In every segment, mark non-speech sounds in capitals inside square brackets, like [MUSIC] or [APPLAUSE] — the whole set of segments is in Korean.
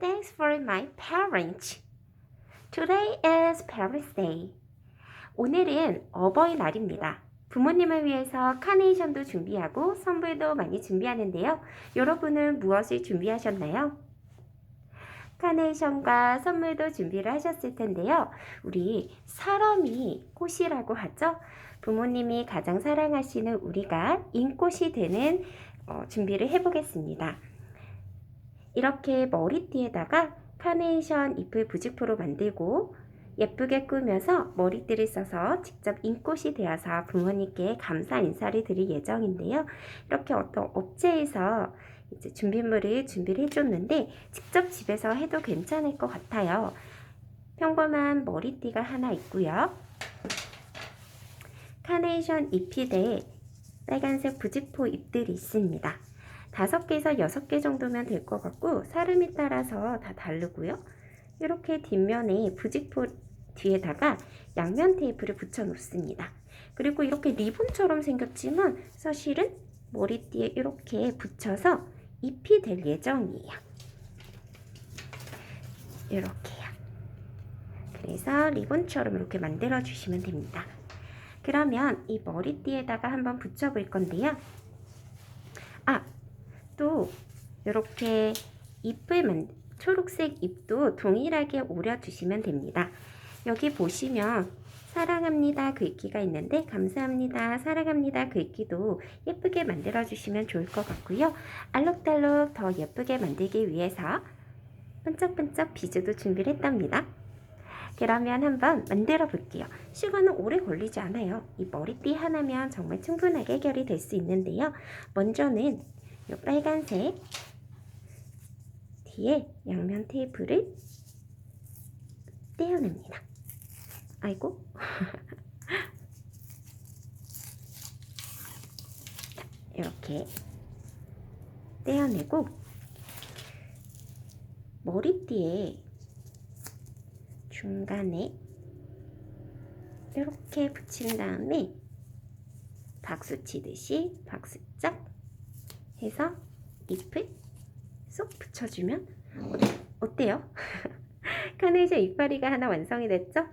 Thanks for my parents. Today is Parents' Day. 오늘은 어버이날입니다. 부모님을 위해서 카네이션도 준비하고 선물도 많이 준비하는데요. 여러분은 무엇을 준비하셨나요? 카네이션과 선물도 준비를 하셨을 텐데요. 우리 사람이 꽃이라고 하죠. 부모님이 가장 사랑하시는 우리가 인꽃이 되는 어, 준비를 해보겠습니다. 이렇게 머리띠에다가 카네이션 잎을 부직포로 만들고 예쁘게 꾸며서 머리띠를 써서 직접 인꽃이 되어서 부모님께 감사 인사를 드릴 예정인데요. 이렇게 어떤 업체에서 이제 준비물을 준비를 해줬는데 직접 집에서 해도 괜찮을 것 같아요. 평범한 머리띠가 하나 있고요. 카네이션 잎이 돼 빨간색 부직포 잎들이 있습니다. 다섯 개에서 여섯 개 정도면 될 것 같고 사람에 따라서 다 다르고요. 이렇게 뒷면에 부직포 뒤에다가 양면 테이프를 붙여 놓습니다. 그리고 이렇게 리본처럼 생겼지만 사실은 머리띠에 이렇게 붙여서 잎이 될 예정이에요. 이렇게요. 그래서 리본처럼 이렇게 만들어 주시면 됩니다. 그러면 이 머리띠에다가 한번 붙여 볼 건데요. 아, 또 이렇게 잎을 만 초록색 잎도 동일하게 오려주시면 됩니다. 여기 보시면 사랑합니다 글귀가 있는데 감사합니다 사랑합니다 글귀도 예쁘게 만들어 주시면 좋을 것 같고요. 알록달록 더 예쁘게 만들기 위해서 반짝반짝 비즈도 준비를 했답니다. 그러면 한번 만들어 볼게요. 시간은 오래 걸리지 않아요. 이 머리띠 하나면 정말 충분하게 해결이 될 수 있는데요. 먼저는 이 빨간색 뒤에 양면 테이프를 떼어냅니다. 아이고. [LAUGHS] 이렇게 떼어내고 머리띠에 중간에 이렇게 붙인 다음에 박수 치듯이 박수 짝 해서 잎을 쏙 붙여주면 어때- 어때요? [LAUGHS] 카네이션 이파리가 하나 완성이 됐죠?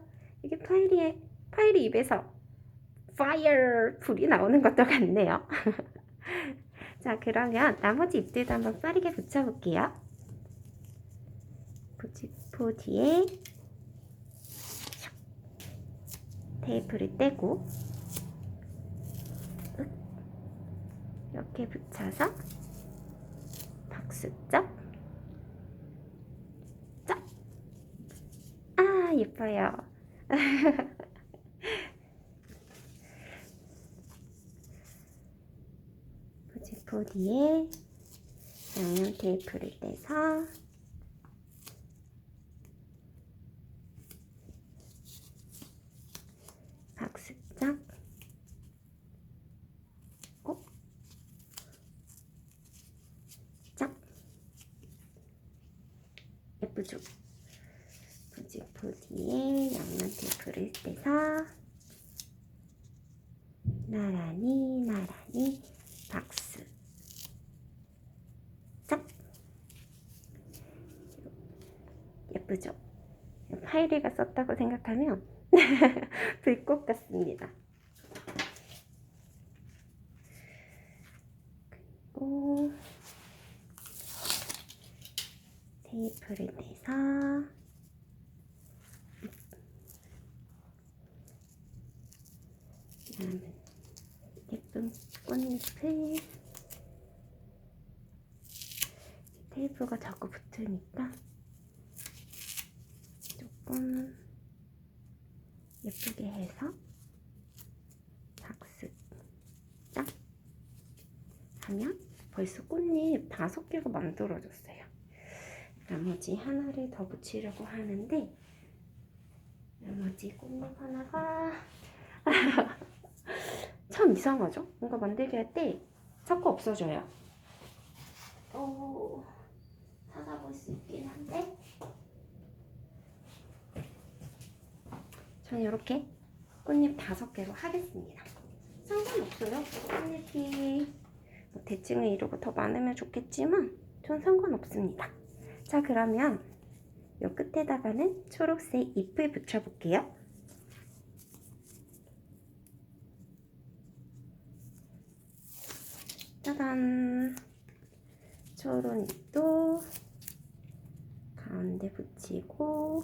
이게 파이리에 파이리 입에서 파이어 불이 나오는 것도 같네요. [LAUGHS] 자 그러면 나머지 잎들도 한번 빠르게 붙여볼게요. 부직포 뒤에 테이프를 떼고 이렇게 붙여서 박수짝 짝! 아 예뻐요. 부직포 뒤에 양면 테이프를 떼서 박수짝 꼭 짝! 예쁘죠? 부직포 뒤에 양면 테이프를 떼서 나란히 나란히 박수 짝 예쁘죠? 파이리가 썼다고 생각하면 [LAUGHS] 불꽃 같습니다. 그리고 테이프를 떼서 그다음에 예쁜 꽃잎을 테이프가 자꾸 붙으니까 조금 예쁘게 해서 박스 짝 하면 벌써 꽃잎 다섯 개가 만들어졌어요. 나머지 하나를 더 붙이려고 하는데 나머지 꽃잎 하나가 [LAUGHS] 참 이상하죠? 뭔가 만들기 할 때 자꾸 없어져요. 어, 찾아볼 수 있긴 한데 저는 이렇게 꽃잎 다섯 개로 하겠습니다. 상관없어요. 꽃잎이 뭐 대칭을 이루고 더 많으면 좋겠지만 전 상관없습니다. 자, 그러면 요 끝에다가는 초록색 잎을 붙여볼게요. 짜잔! 초록 잎도 가운데 붙이고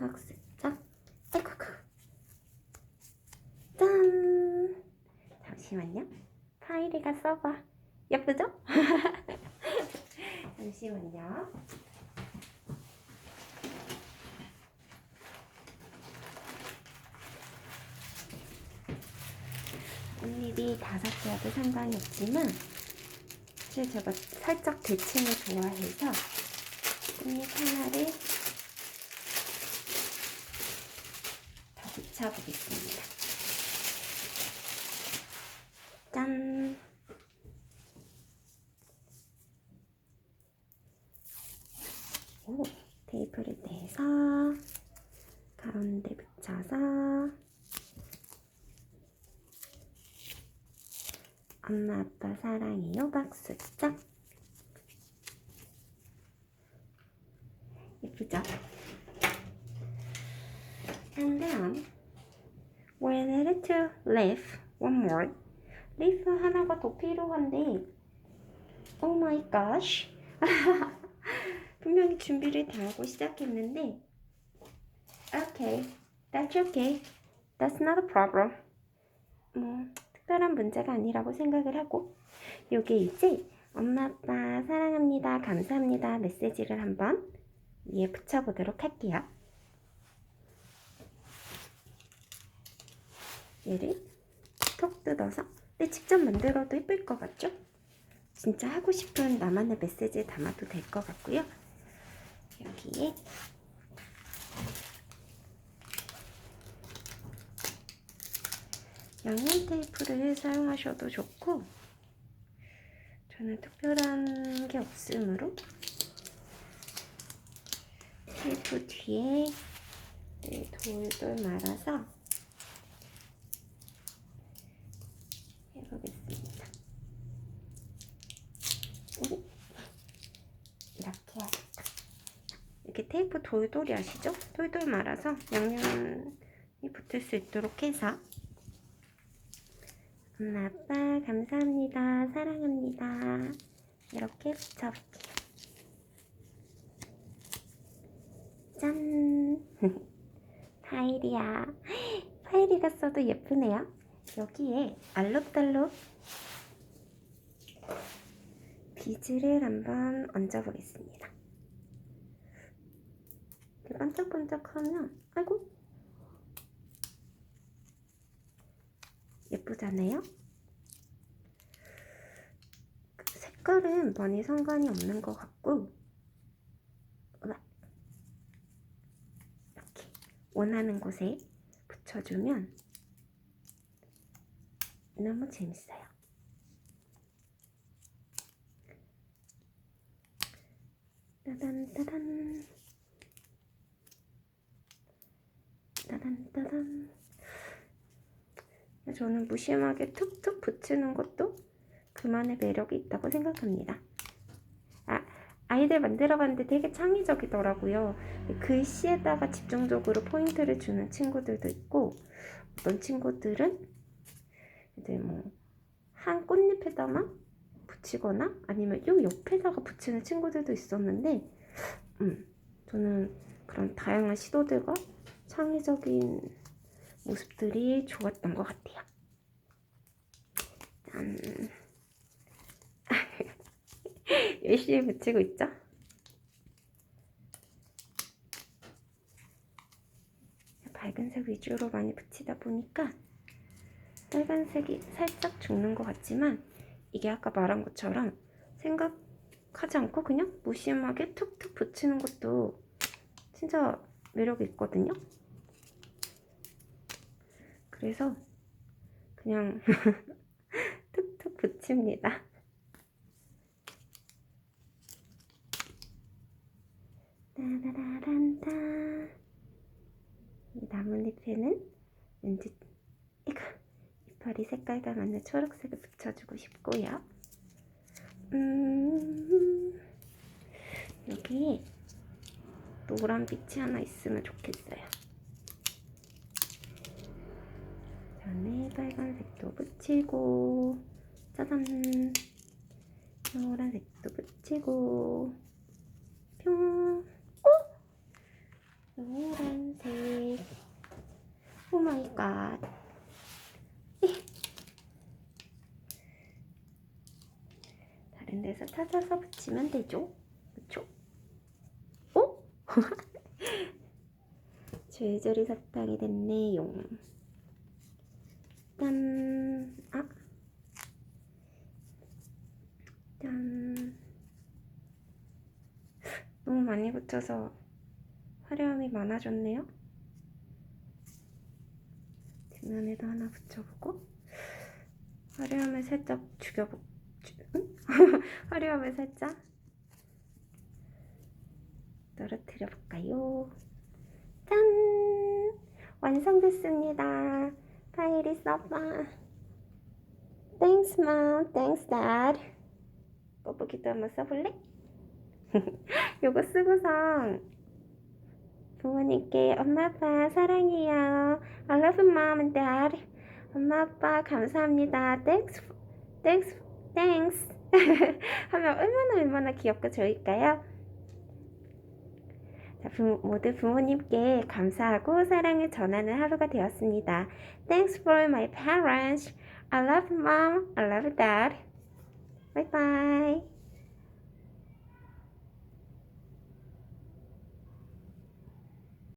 박스짝. 아이고 짠. 잠시만요. 파이리가 써봐. 예쁘죠? [LAUGHS] 잠시만요 꽃잎이 다섯 개여도 상관이 없지만 사실 제가 살짝 대칭을 좋아해서 꽃잎 하나를 더 붙여보겠습니다. 짠! 오, 테이프를 떼서 가운데 붙여서 엄마 아빠 사랑해요 박수 짝 예쁘죠? And then we need to leave one more leaf 하나가 더 필요한데 Oh my gosh 분명히 준비를 다 하고 시작했는데 Okay, that's okay That's not a problem 뭐 특별한 문제가 아니라고 생각을 하고 요게 이제 엄마 아빠 사랑합니다 감사합니다 메시지를 한번 위에 붙여보도록 할게요 얘를 톡 뜯어서 근데 직접 만들어도 예쁠 것 같죠? 진짜 하고 싶은 나만의 메시지를 담아도 될 것 같고요 여기에 양면 테이프를 사용하셔도 좋고 저는 특별한 게 없으므로 테이프 뒤에 네, 돌돌 말아서 해보겠습니다. 오, 이렇게 하겠다. 이렇게 테이프 돌돌이 아시죠? 돌돌 말아서 양면이 붙을 수 있도록 해서 엄마 아빠 감사합니다. 사랑합니다. 이렇게 붙여볼게요. 짠. [LAUGHS] 파일이야. [GASPS] 파일이가 써도 예쁘네요. 여기에 알록달록 비즈를 한번 얹어보겠습니다. 반짝반짝하면 아이고 예쁘잖아요? 그 색깔은 많이 상관이 없는 것 같고. 이렇게 원하는 곳에 붙여주면 너무 재밌어요. 따단 따단 따단 저는 무심하게 툭툭 붙이는 것도 그만의 매력이 있다고 생각합니다. 아, 아이들 만들어봤는데 되게 창의적이더라고요. 글씨에다가 집중적으로 포인트를 주는 친구들도 있고 어떤 친구들은 이제 뭐 한 꽃잎에다만 붙이거나 아니면 요 옆에다가 붙이는 친구들도 있었는데 음, 저는 그런 다양한 시도들과 창의적인 모습들이 좋았던 것 같아요. 짠. [LAUGHS] 열심히 붙이고 있죠? 밝은색 위주로 많이 붙이다 보니까 빨간색이 살짝 죽는 것 같지만 이게 아까 말한 것처럼 생각하지 않고 그냥 무심하게 툭툭 붙이는 것도 진짜 매력이 있거든요. 그래서 그냥 [LAUGHS] 툭툭 붙입니다. 이 나뭇잎에는 왠지 이거 이파리 색깔과 맞는 초록색을 붙여주고 싶고요. 음, 여기 노란 빛이 하나 있으면 좋겠어요. 빨간색도 붙이고 짜잔 노란색도 붙이고 뿅 어? 노란색 오 마이 갓 [LAUGHS] 다른 데서 찾아서 붙이면 되죠 그쵸? 어? [LAUGHS] 줄줄이 사탕이 됐네요 짠 아. 짠 너무 많이 붙여서 화려함이 많아졌네요 뒷면에도 하나 붙여보고 화려함을 살짝 죽여보 주- 응? [LAUGHS] 화려함을 살짝 떨어뜨려 볼까요? 짠! 완성됐습니다. 파일이 써봐. Thanks, mom. Thanks, dad. 뽀뽀기도 한번 써볼래? [LAUGHS] 요거 쓰고선 부모님께 엄마 아빠 사랑해요. I love mom and dad. 엄마 아빠 감사합니다. Thanks, thanks, thanks. [LAUGHS] 하면 얼마나 얼마나 귀엽고 좋을까요? 모두 부모님께 감사하고 사랑을 전하는 하루가 되었습니다. Thanks for my parents. I love mom. I love dad. Bye bye.